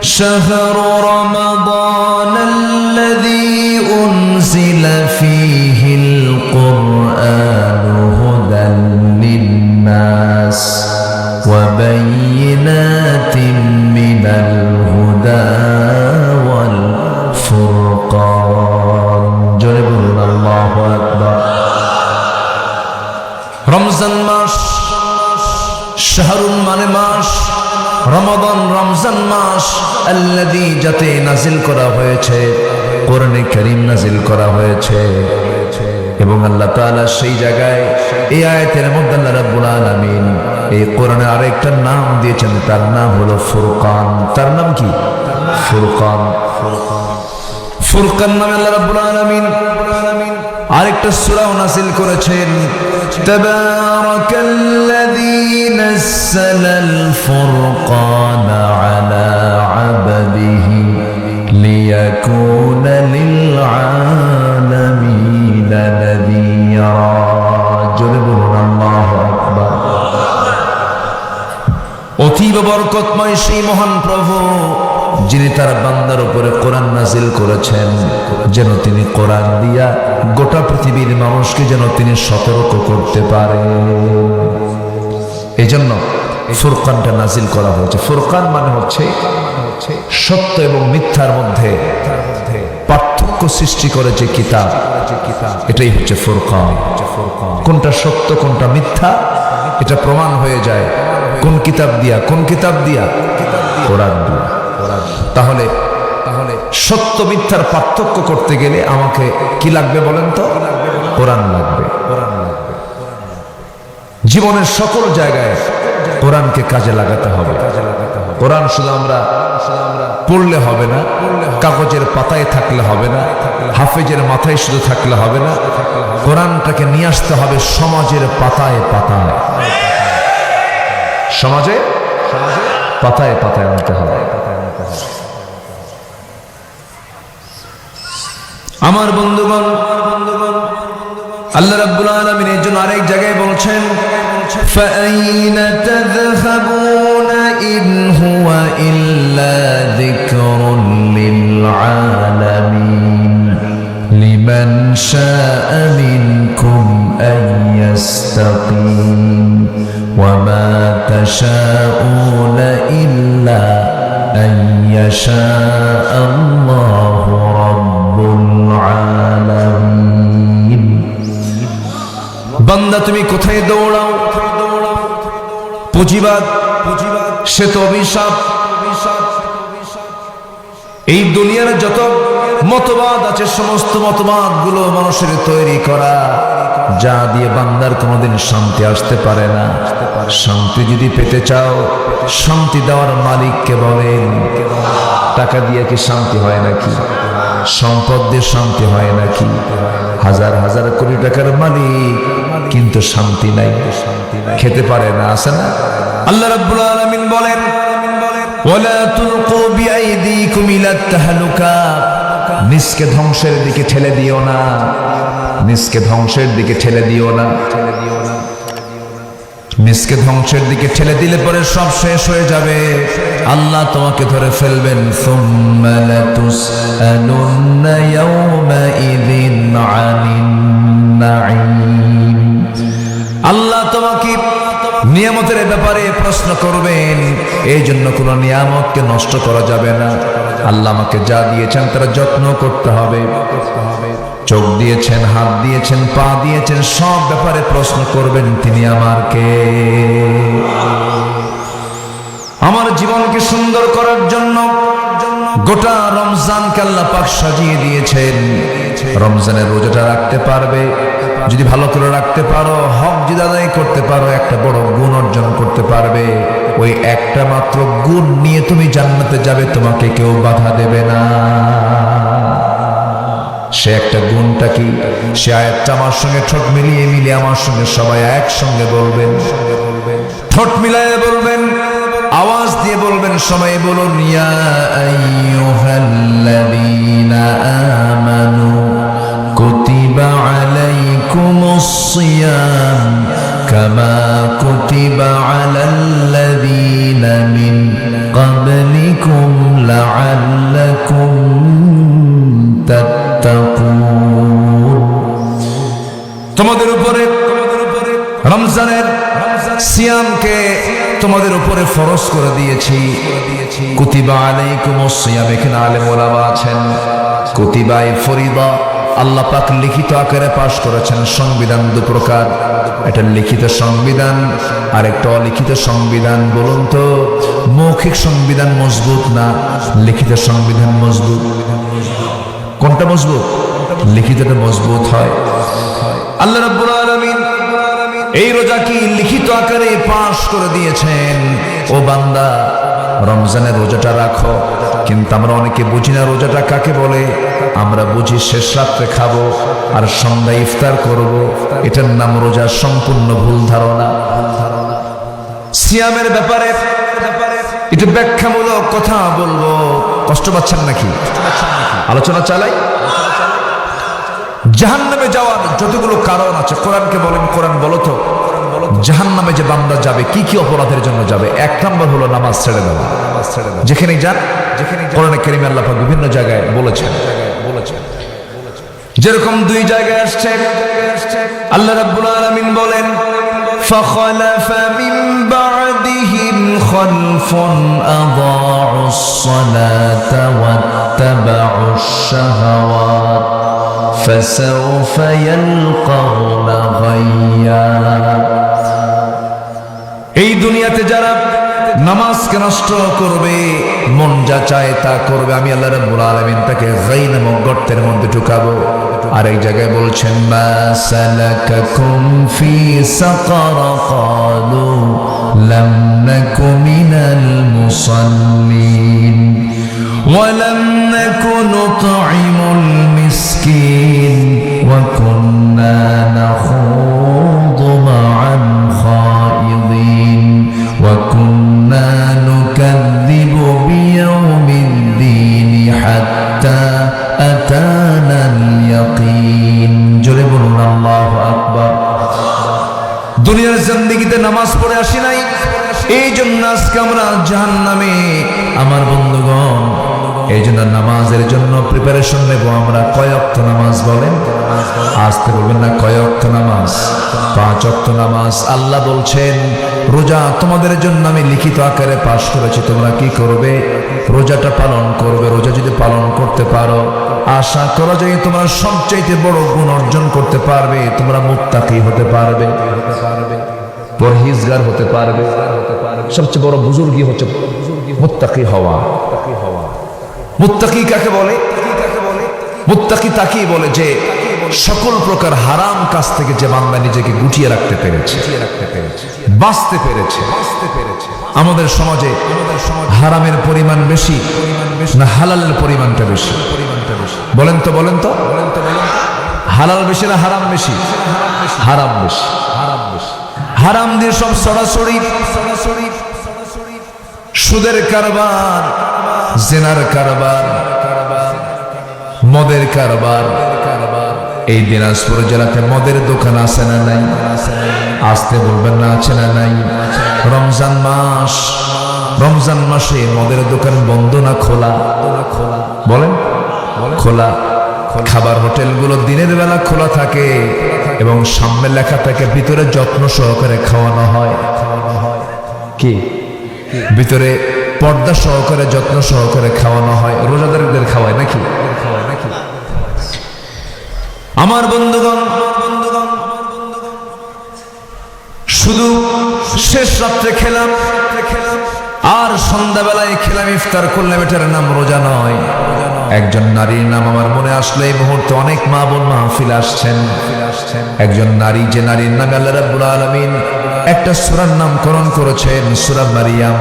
شهر رمضان الذي أنزل فيه القرآن هدى للناس وبينات من الهدى والفرقان. جرب الله أكبر. رمضان রমাদান, রমজান মাস আল্লাদি যাতে নাজিল করা হয়েছে, কোরআনে করিম নাজিল করা হয়েছে। এবং আল্লাহ তাআলা সেই জায়গায় এই আয়াতের মধ্যে আল্লাহ রাব্বুল আলামিন এই কোরআনে আরেকটা নাম দিয়েছেন, তার নাম হলো ফুরকান। তার নাম কি? ফুরকান। ফুরকান। ফুরকান নামে আল্লাহ রাব্বুল আলামিন আরেকটা সূরাও নাযিল করেছেন, তাবারাকাল্লাযী নাযালাল ফুরকানা আলা আবদিহি লিয়াকুনা লিল আলামিন নাযীরা। জোরে বলুন, আল্লাহু আকবার। অতীব বরকতময় সেই মহান প্রভু যিনি তার বান্দার উপরে কোরআন নাজিল করেছেন, যেন তিনি কোরআন দিয়া গোটা পৃথিবীর মানুষকে যেন তিনি সতর্ক করতে পারে। এই জন্য ফুরকানটা নাজিল করা হয়েছে। ফুরকান মানে হচ্ছে সত্য এবং মিথ্যার মধ্যে পার্থক্য সৃষ্টি করে যে কিতাব, এটাই হচ্ছে ফুরকান। কোনটা সত্য, কোনটা মিথ্যা, এটা প্রমাণ হয়ে যায় কোন কিতাব দিয়া, কোন কিতাব দিয়া? কোরআন দিয়া। তাহলে তাহলে সত্য মিথ্যার পার্থক্য করতে গেলে আমাকে কি লাগবে বলেন তো? কোরআন লাগবে। কোরআন লাগবে জীবনের সকল জায়গায় কোরআনকে কাজে লাগাতে হবে। কোরআন শুধু আমরা পড়লে হবে না, কাগজের পাতায় থাকলে হবে না, হাফেজের মাথায় শুধু থাকলে হবে না, কোরআনটাকে নিয়ে আসতে হবে সমাজের পাতায় পাতায়। সমাজে পাতায় পাতায় আনতে হবে। আমার বন্ধুগণ আল্লাহ রাব্বুল আলামিন এর জন্য আরেক জায়গায় বলছেন فأين تذهبون إن هو إلا ذكر للعالمين لمن شاء منكم أن يستقيم وما تشاءون إلا أن يشاء الله رب العالمين বান্দা তুমি কোথায় দৌড়াও পুঁজিবাদ সে তো অভিশাপ এই দুনিয়ার যত মতবাদ আছে সমস্ত মতবাদ গুলো মানুষের তৈরি করা যা দিয়ে বান্দার কোনোদিন শান্তি আসতে পারে না। শান্তি যদি পেতে চাও, শান্তি দেওয়ার মালিককে বলেন। টাকা দিয়ে কি শান্তি হয় নাকি? সম্পদ দিয়ে শান্তি হয় নাকি? হাজার হাজার কোটি টাকার মালিক, কিন্তু শান্তি নাই। খেতে পারে না, আছে না? আল্লাহ রাব্বুল আলামিন বলেন, ওয়ালা তুলকু বিআইদিকুম ইলা তাহলুকা। নিজকে ধ্বংসের দিকে ঠেলে দিও না। নিজকে ধ্বংসের দিকে ঠেলে দিও না। নিজকে ধ্বংসের দিকে ঠেলে দিলে পরে সব শেষ হয়ে যাবে। আল্লাহ তোমাকে ধরে ফেলবেন। আল্লাহ তোমাকে নিয়ামতের ব্যাপারে প্রশ্ন করবেন। এই জন্য কোনো নিয়ামতকে নষ্ট করা যাবে না। আল্লাহ আমাকে যা দিয়েছেন তারা যত্ন করতে হবে। চোখ দিয়েছেন, হাত দিয়েছেন, পা দিয়েছেন, সব ব্যাপারে প্রশ্ন করবেন তিনি আমার কে? আমার জীবনকে সুন্দর করার জন্য গোটা রমজানকে আল্লাহ পাক সাজিয়ে দিয়েছেন। রমজানের রোজাটা রাখতে পারবে, যদি ভালো করে রাখতে পারো, হক যদি আদায় করতে পারো, একটা বড় গুণ অর্জন করতে পারবে। ওই একটা মাত্র গুণ নিয়ে তুমি জান্নাতে যাবে, তোমাকে কেউ বাধা দেবে না। সে একটা গুণটা কি? সে আয়াতটা আমার সঙ্গে ঠোঁট মিলিয়ে মিলিয়ে আমার সঙ্গে সবাই একসঙ্গে বলবেন। ঠোঁট মিলাইয়ে বলবেন, আওয়াজ দিয়ে বলবেন সবাই বলুন, ইয়া আইয়ুহাল্লাযীনা আমানু কুতিবা আলাইকুমুস সিয়াম কামা কুতিবা আলাল্লাযীনা মিন ক্বাবলি তোমাদের উপরে রমজানের সিয়ামকে তোমাদের উপরে ফরজ করে দিয়েছি। কুতিবা আলাইকুম সিয়াম এখানে আলেম ওলামা আছেন। কুতিবাই ফরিদা, আল্লাহ পাক লিখিত আকারে পাশ করেছেন, সংবিধান দু প্রকার। একটা লিখিত সংবিধান আর একটা অলিখিত সংবিধান, বলুন তো। মৌখিক সংবিধান মজবুত না লিখিত সংবিধান মজবুত? কোনটা মজবুত? লিখিতটা মজবুত হয়। আল্লাহ রাব্বুল আলামিন এই রোজা কি লিখিত আকারে পাশ করে দিয়েছেন? ও বান্দা, রমজানের রোজাটা রাখো। কিন্তু আমরা অনেকে বুঝি না রোজাটা কাকে বলে। আমরা বুঝি শেষ রাত্রে খাব আর সন্ধ্যায় ইফতার করব। এটার নাম রোজা সম্পূর্ণ ভুল ধারণা। সিয়ামের ব্যাপারে একটু ব্যাখ্যামূলক কথা বলব। কষ্ট পাচ্ছেন নাকি? আলোচনা চালাই। জাহান নামে যাওয়ার যতগুলো কারণ আছে কোরআনকে বলেন কোরআন বলো তো জাহান নামে যে বান্দা যাবে কি কি অপরাধের জন্য যাবে এক নম্বর হলো নামাজ ছেড়ে দেওয়া যেখানে যান যেখানে কোরআনে কেরিম আল্লাহ পাক বিভিন্ন জায়গায় বলেছেন বলেছেন যেরকম দুই জায়গায় আসছে আল্লাহ রাব্বুল আলামিন বলেন فخلف من بعدهم خلف أضاعوا الصلاة واتبعوا الشهوات فسوف يلقون غيا এই দুনিয়াতে যারা নামাজকে নষ্ট করবে মন যা চায় তা করবে আমি আল্লাহ রাব্বুল আলামিন তাকে গাই নামক গর্তের মধ্যে ঢুকাবো আর এই জায়গায় বলছেন মা সালাকাকুম ফি সাকার ক্বালু লাম নাকু মিনাল মুসাল্লিন ولم نكن نطعم المسكين وكنا نخوض مع الخائضين وكنا نكذب بيوم الدين حتى أتانا اليقين جرب الله أكبر দুনিয়ার জিন্দিগিতে নামাজ পড়ে আসি নাই এই জন্য আজকে আমরা জাহান নামে আমার বন্ধুগণ এই জন্য নামাজের জন্য প্রিপারেশন নেব। আমরা কয়ক্ত নামাজ বলেন? আসতে বলবেন না কয়ক্ত নামাজ? পাঁচ অক্ত নামাজ। আল্লাহ বলছেন, রোজা তোমাদের জন্য আমি লিখিত আকারে পাশ করেছি, তোমরা কি করবে? রোজাটা পালন করবে, রোজা যদি পালন করতে পারো। আশা করা যায় তোমরা সবচাইতে বড় গুণ অর্জন করতে পারবে, তোমরা মুত্তাকি হতে পারবে, পরহিজগার হতে পারবে, সবচেয়ে বড় বুজুর্গি হচ্ছে মুত্তাকি হওয়া। মুত্তাকি কাকে বলে? মুত্তাকি তাকেই বলে যে সকল প্রকার হারাম কাজ থেকে যে বান্দা নিজেকে গুটিয়ে রাখতে পেরেছে, বাঁচতে পেরেছে। আমাদের সমাজে হারামের পরিমাণ বেশি না হালালের পরিমাণটা বেশি? বলেন তো বলেন তো। হালাল বেশি না হারাম বেশি? হারাম বেশি। হারাম বেশি হারাম দিয়ে সব সরাসরি সুদের কারবার জেনার কারবার, মদের কারবার, এই দিনাজপুর জেলাতে মদের দোকান আছে না নাই? আসতে বলবেন না, আছে না নাই? রমজান মাস, রমজান মাসে মদের দোকান বন্ধ না খোলা? বলেন, খোলা। খাবার হোটেলগুলো দিনের বেলা খোলা থাকে এবং সামনে লেখা থাকে, ভিতরে যত্ন সহকারে খাওয়ানো হয়। কি? ভিতরে পর্দা সহকারে, যত্ন সহকারে খাওয়ানো হয়। রোজাদারদের খাওয়ায় নাকি? আমার বন্ধুগণ, শুধু শেষ রাত্রে খেলাম, আর সন্ধ্যাবেলায় খেলাম ইফতার করলাম এটার নাম রোজা নয়। একজন নারীর নাম আমার মনে আসলে এই মুহূর্তে অনেক মা বোন মাহফিল আসছেন। একজন নারী, যে নারীর নাম আল্লাহ রাব্বুল আলামিন একটা সূরার নামকরণ করেছেন, সূরা মারিয়াম।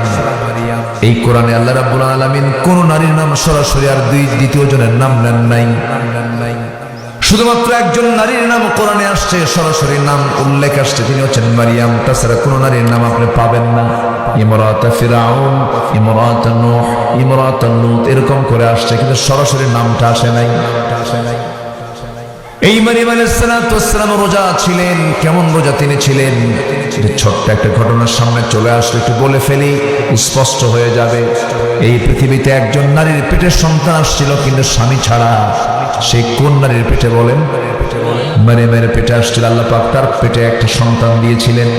এই কোরআনে আল্লাহ রাব্বুল আলামিন কোন নারীর নাম সরাসরি আর দুই দ্বিতীয় জনের নাম নেন নাই। শুধুমাত্র একজন নারীর নাম কোরআনে আসছে, সরাসরি নাম উল্লেখ আসছে, তিনি হচ্ছেন মারিয়াম। তাছাড়া কোন নারীর নাম আপনি পাবেন না। ইমরাত ফিরাউন, ইমরাত নূহ, ইমরাত লূত এরকম করে আসছে, কিন্তু সরাসরি নামটা আসে নাই আসে নাই। এই মারিয়াম আলাইসালাম রোজা ছিলেন, কেমন রোজা তিনি ছিলেন? ছোট্ট একটা ঘটনার সামনে চলে আসলে একটু বলে ফেলি, স্পষ্ট হয়ে যাবে। এই পৃথিবীতে একজন নারীর পেটের সন্তান আসছিল, কিন্তু স্বামী ছাড়া সেই কোন নারীর পেটে বলেন? মেরে মেরে পেটে আসছিল, আল্লাহ পাক তার পেটে একটা সন্তান দিয়েছিলেন।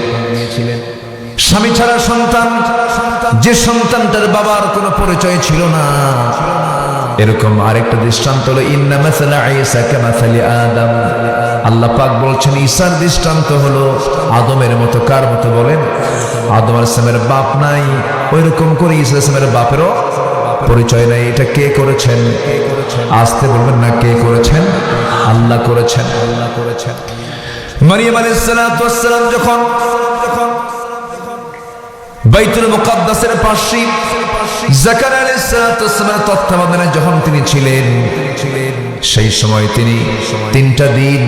স্বামী ছাড়া সন্তান, যে সন্তানটার বাবার কোনো পরিচয় ছিল না এরকম আরেকটা দৃষ্টান্ত হলো, ইন্না মাসালা ঈসা কামাসালি আদম। আল্লাহ পাক বলছেন, ঈসার দৃষ্টান্ত হলো আদমের মতো, কার মতো বলেন? আদম আলাইহিস সালামের বাপ নাই। ওইরকম করে ঈসা আলাইহিস সালামের বাপেরও পরিচয় নাই। এটা কে করেছেন? আসতে বলবেন না কে করেছেন? আল্লাহ করেছেন। আল্লাহ করেছেন মারিয়াম আলাইহিস যখন বাইতুল মুকাদ্দাসের পাশে তত্ত্বাবধানে যখন তিনি ছিলেন, সেই সময় তিনি তিনটা দিন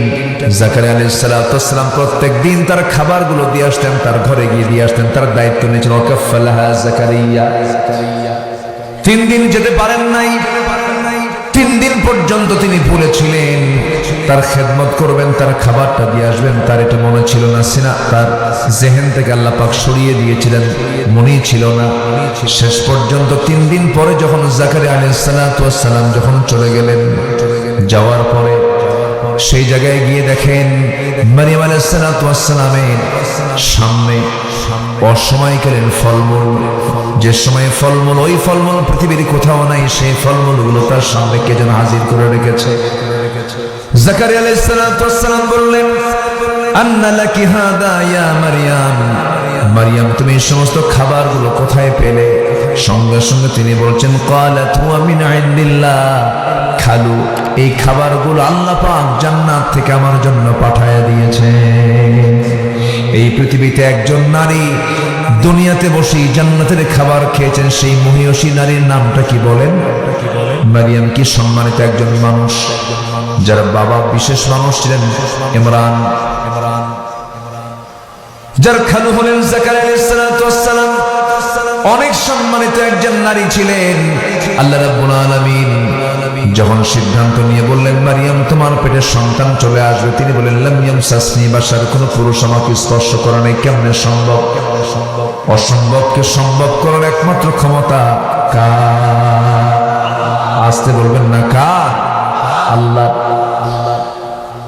জাকারিয়া আলাইহিস সালাতু সালাম প্রত্যেক দিন তার খাবারগুলো দিয়ে আসতেন, তার ঘরে গিয়ে দিয়ে আসতেন, তার দায়িত্ব নিয়েছেন। জাকারিয়া। তিন দিন যেতে পারেন নাই। তিন দিন পর্যন্ত তিনি বলেছিলেন তার খেদমত করবেন, তার খাবারটা দিয়ে আসবেন, তার এটা মনে ছিল না, সিনা, তার জেহেন থেকে আল্লাহ পাক সরিয়ে দিয়েছিলেন মনেই ছিল না। শেষ পর্যন্ত তিন দিন পরে যখন জাকারি আলী সালাম যখন চলে গেলেন, যাওয়ার পরে সেই জায়গায় গিয়ে দেখেন মারিয়াম আলাইসালামের সামনে অসময়কালীন ফলমূল। যে সময় ফলমূল, ওই ফলমূল পৃথিবীর কোথাও নাই, সেই ফলমূলগুলো তার সামনে কে যেন হাজির করে রেখেছে। জাকারি আলাইসালাম বললেন তুমি এই সমস্ত খাবারগুলো কোথায় পেলে? সঙ্গে সঙ্গে তিনি বলছেন খালু, এই আল্লাহ জান্নাত থেকে আমার জন্য পাঠায়া দিয়েছে এই পৃথিবীতে একজন নারী দুনিয়াতে বসেই জান্নাতের খাবার খেয়েছেন, সেই মহিয়সী নারীর নামটা কি বলেন? মারিয়াম, কি সম্মানিত একজন মানুষ। যার বাবা বিশেষ মানুষ ছিলেন, ইমরান যার খালু হলেন অনেক সম্মানিত একজন নারী ছিলেন। আল্লাহ রাব্বুল আলামিন যখন সিদ্ধান্ত নিয়ে বললেন, মারিয়াম, তোমার পেটে সন্তান চলে আসবে, তিনি বললেন লামিয়াম সাসনি বাসার কোনো পুরুষ আমাকে স্পর্শ করা নেই। কেমনে সম্ভব? অসম্ভবকে সম্ভব করার একমাত্র ক্ষমতা কার? আসতে বলবেন না, কার? আল্লাহ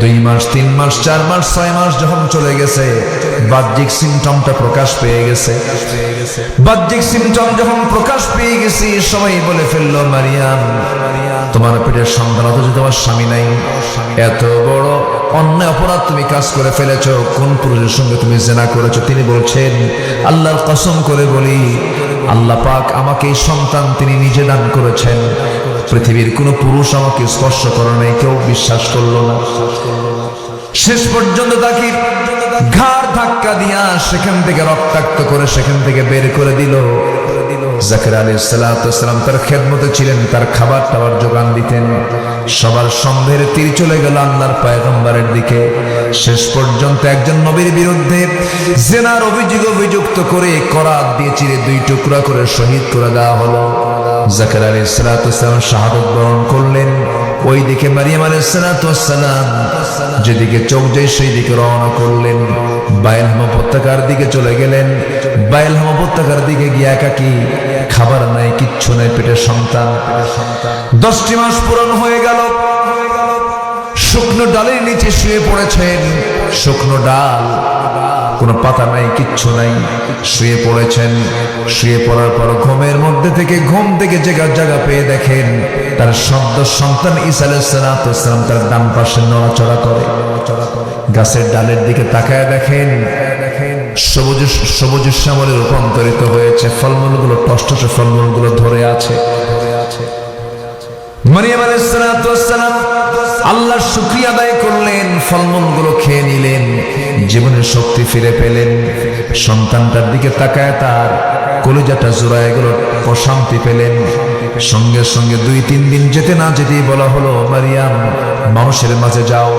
দুই মাস, তিন মাস, চার মাস, ছয় মাস যখন চলে গেছে, বাহ্যিক সিমটমটা প্রকাশ পেয়ে গেছে। বাহ্যিক সিমটম যখন প্রকাশ পেয়ে গেছি, সবাই বলে ফেলল, মারিয়াম, তোমার পেটের সন্তান, অথচ তোমার স্বামী নাই। এত বড় অন্য অপরাধ তুমি কাজ করে ফেলেছো, কোন পুরুষের সঙ্গে তুমি জেনা করেছ? তিনি বলছেন, আল্লাহর কসম করে বলি, আল্লাহ পাক আমাকে এই সন্তান তিনি নিজে দান করেছেন। পৃথিবীর কোনো পুরুষ আমাকে স্পর্শ করে নাই, কেউ বিশ্বাস করল না। শেষ পর্যন্ত তাকে ঘাড় ধাক্কা দিয়া সেখান থেকে রক্তাক্ত করে সেখান থেকে বের করে দিল। জাকির আলী সালাম তার খেদমতে ছিলেন, তার খাবার টাবার যোগান দিতেন। সবার সন্দেহের তীর চলে গেল আল্লাহর পায়গম্বরের দিকে। শেষ পর্যন্ত একজন নবীর বিরুদ্ধে জেনার অভিযোগ অভিযুক্ত করে করাত দিয়ে চিরে দুই টুকরা করে শহীদ করে দেওয়া হলো। আলী সালাম শাহাদত বরণ করলেন। ওই দিকে মারিয়াম আলী সালাম যেদিকে চোখ সেই দিকে রওনা করলেন। উপত্যকার দিকে চলে গেলেন। উপত্যকার দিকে গিয়ে একাকি খাবার নাই, কিচ্ছু নাই, পেটের সন্তান। দশটি মাস পূরণ হয়ে গেল। শুকনো ডালের নিচে শুয়ে পড়েছেন। শুকনো ডাল কোনো পাতা নাই, কিচ্ছু নাই। শুয়ে পড়েছেন, শুয়ে পড়ার পর ঘুমের মধ্যে থেকে, ঘুম থেকে জায়গা জায়গা পেয়ে দেখেন, তার শব্দ সন্তান ঈসা আলাইসালাম তার ডান পাশে নড়াচড়া করে। গাছের ডালের দিকে তাকায় দেখেন, সবুজ সবুজ শ্যামলে রূপান্তরিত হয়েছে। ফলমূলগুলো, টসটসে ফলমূলগুলো ধরে আছে। মারিয়াম আলাইসালাম আল্লাহর শুক্রিয়া আদায় করলেন, ফলমূলগুলো খেয়ে নিলেন, জীবনের শক্তি ফিরে পেলেন। সন্তানটার দিকে তাকায় তার, কলিজাটা জোড়ায় গেল অশান্তি পেলেন। সঙ্গে সঙ্গে দুই তিন দিন যেতে না যেতেই বলা হলো, মারিয়াম, মানুষের মাঝে যাও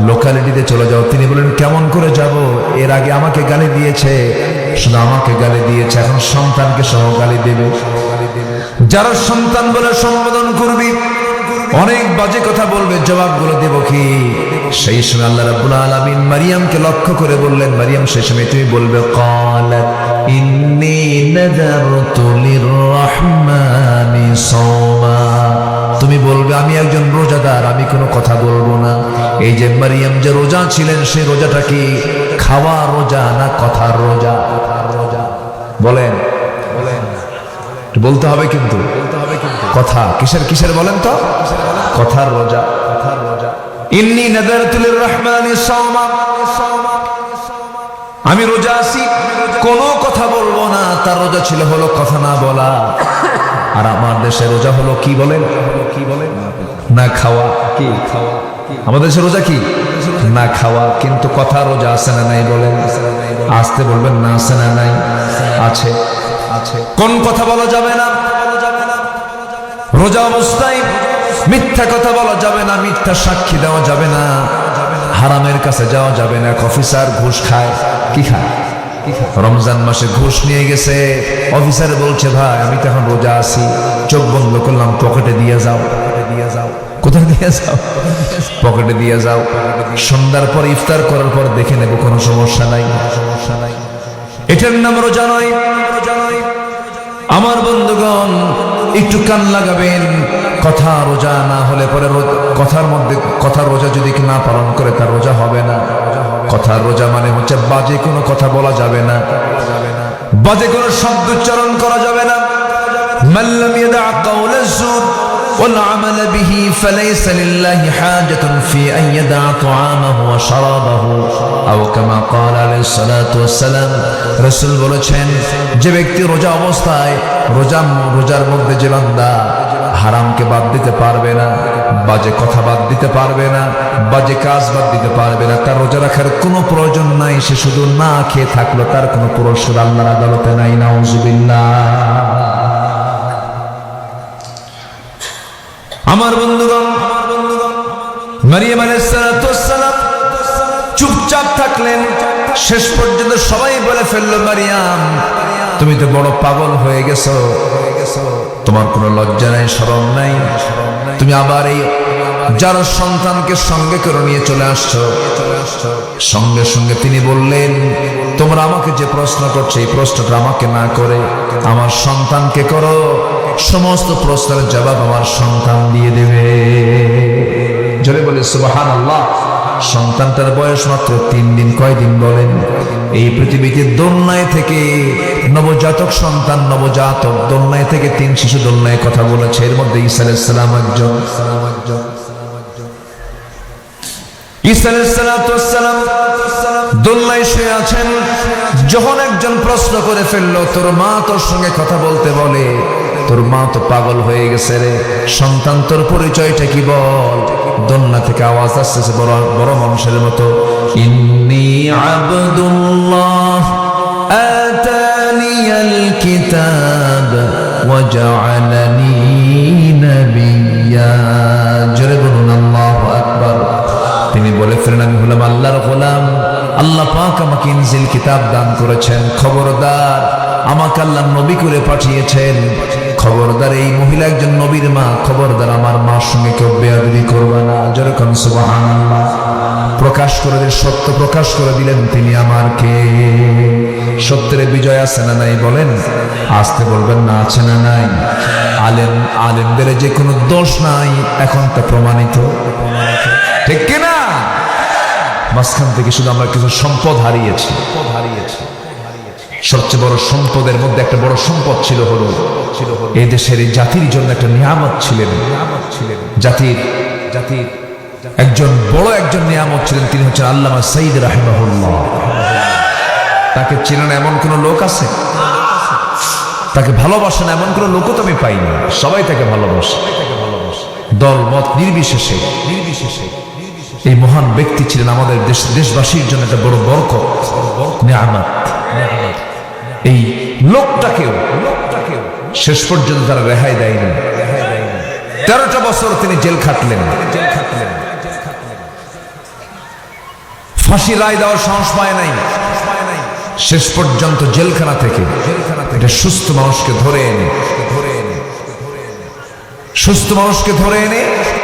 লোকালিটিতে চলে যাও। তিনি বলেন কেমন করে যাব? এর আগে আমাকে গালি দিয়েছে। শুধু আমাকে গালি দিয়েছে, এখন সন্তানকে সহ গালি দেবে। যারা সন্তান বলে সম্বোধন করবি অনেক বাজে কথা বলবে, জবাবগুলো দেব কি? সেই সময় আল্লাহ রাব্বুল আলামিন মারিয়ামকে লক্ষ্য করে বললেন, মারিয়াম, সেই সময় তুমি বলবে ক্বালাত ইন্নী নাযারতু লিররহমানি সাওমা। তুমি বলবে, আমি একজন রোজাদার, আমি কোনো কথা বলব না। এই যে মারিয়াম যে রোজা ছিলেন, সেই রোজাটা কি খাওয়া রোজা না কথার রোজা? বলেন। বলতে হবে কিন্তু। কথা কিসের কিসের বলেন তো? কথার রোজা আমি রোজা আছি, কোনো কথা বলব না। তার রোজা ছিল হলো কথা না বলা। আর আমার দেশে রোজা হলো কি বলেন? কি বলেন না খাওয়া। কি খাওয়া আমাদের দেশে রোজা কি? না খাওয়া। কিন্তু কথা রোজা আছে না নাই বলেন? আসতে বলবেন না আছে না নাই? আছে আছে। কোন কথা বলা যাবে না? রোজা অবস্থায় মিথ্যা কথা বলা যাবে না, মিথ্যা সাক্ষী দেওয়া যাবে না। হারামের কাছে যাওয়া যাবে না অফিসার ঘুষ খায়, কি খায়? রমজান মাসে ঘুষ নিয়ে গেছে। অফিসার বলছে, ভাই, আমি তো এখন রোজা আছি, চোখ বন্ধ করলাম, পকেটে দিয়ে যাও। দিয়ে যাও কোথায় দিয়ে যাও? পকেটে দিয়ে যাও। সন্ধ্যার পর ইফতার করার পর দেখে নেব, কোনো সমস্যা নাই সমস্যা নাই। এটার নাম রোজা নয়। আমার বন্ধুগণ, একটু কান লাগাবেন, কথা রোজা না হলে পরে কথার মধ্যে, কথার রোজা যদি না পালন করে, তার রোজা হবে না। কথার রোজা মানে হচ্ছে বাজে কোনো কথা বলা যাবে না। বাজে কোনো শব্দ উচ্চারণ করা যাবে না। মাল্লাম ইয়াদা কাউলা والعمل به فليس لله حاجة في أن يدع طعامه وشرابه أو كما قال عليه الصلاة والسلام রসুল বলেছেন যে ব্যক্তি রোজা অবস্থায় রোজা রোজার মধ্যে যে বান্দা হারামকে বাদ দিতে পারবে না বাজে কথা বাদ দিতে পারবে না বাজে কাজ বাদ দিতে পারবে না তার রোজা রাখার কোনো প্রয়োজন নাই সে শুধু না খেয়ে থাকলো তার কোনো পুরস্কার আল্লাহর আদালতে নাই নাউজুবিল্লাহ মারিয়াম আলাইসালাম চুপচাপ থাকলেন। শেষ পর্যন্ত সবাই বলে ফেলল, মারিয়াম, তুমি তো বড় পাগল হয়ে গেছো। তোমার কোনো লজ্জা নাই, শরম নাই। তুমি আবার এই যার সন্তানকে সঙ্গে করে নিয়ে চলে আসছো। সঙ্গে সঙ্গে তিনি বললেন, তোমরা আমাকে যে প্রশ্ন করছ, এই প্রশ্নটা আমাকে না করে আমার সন্তানকে করো। সমস্ত প্রশ্নের জবাব আমার সন্তান দিয়ে দেবে। জোরে বলে সুবাহান আল্লাহ সন্তানটার বয়স মাত্র তিন দিন কয়দিন বলেন? এই পৃথিবীতে দোলনায় থেকে নবজাতক সন্তান, নবজাতক দোলনায় থেকে তিন শিশু দোলনায় কথা বলেছে। এর মধ্যে ঈসা আলাইসালাম একজন। আছেন। যখন একজন প্রশ্ন করে ফেলল, তোর মা তোর সঙ্গে কথা বলতে বলে তোর মা তো পাগল হয়ে গেছে রে সন্তান তোর পরিচয়টা কি বল দোলনা থেকে আওয়াজ আসতেছে বড় বড় মানুষের মতো ইন্নি আবদুল্লাহ آتاني الكتاب وجعلني نبيا জোরে বলুন আল্লাহু আকবার তিনি বলে ফেলেন আমি হলাম আল্লাহর গোলাম। আল্লাহ পাক আমাকে ইনজিল কিতাব দান করেছেন। খবরদার, আমাকে আল্লাহ নবী করে পাঠিয়েছেন। খবরদার এই মহিলা একজন নবীর মা। খবরদার আমার মার সঙ্গে কেউ বেয়াদবি করবে না। যেরকম সুবহানাল্লাহ। প্রকাশ করে দিলেন, সত্য প্রকাশ করে দিলেন তিনি আমার কে? সত্যের বিজয় আছে না নাই বলেন? আসতে বলবেন না, আছে না নাই? আলেম, আলেমদের যে কোনো দোষ নাই, এখন তা প্রমাণিত। ঠিক কিনা? মাঝখান থেকে শুধু আমরা কিছু সম্পদ হারিয়েছি। হারিয়েছি সবচেয়ে বড় সম্পদের মধ্যে একটা বড় সম্পদ ছিল হলো এই দেশের এই জাতির জন্য একটা নিয়ামত ছিলেন। ছিলেন জাতির জাতির একজন বড় একজন নিয়ামত ছিলেন, তিনি হচ্ছেন আল্লামা সঈদ রাহিমাহুল্লাহ। তাকে চিনেন এমন কোন লোক আছে? তাকে ভালোবাসেন এমন কোন লোকও তো আমি পাইনি। সবাই তাকে ভালোবাসে। দল, মত নির্বিশেষে নির্বিশেষে এই মহান ব্যক্তি ছিলেন আমাদের দেশ দেশবাসীর জন্য একটা বড় নিয়ামত। এই লোকটাকেও লোকটাকেও শেষ পর্যন্ত তারা রেহাই দেয়নি। তেরোটা বছর তিনি জেল খাটলেন। জেল খাটলেন ফাঁসি রায় দেওয়ার সাহস পায় নাই। শেষ পর্যন্ত জেলখানা থেকে এটা সুস্থ মানুষকে ধরে এনে সুস্থ মানুষকে ধরে এনে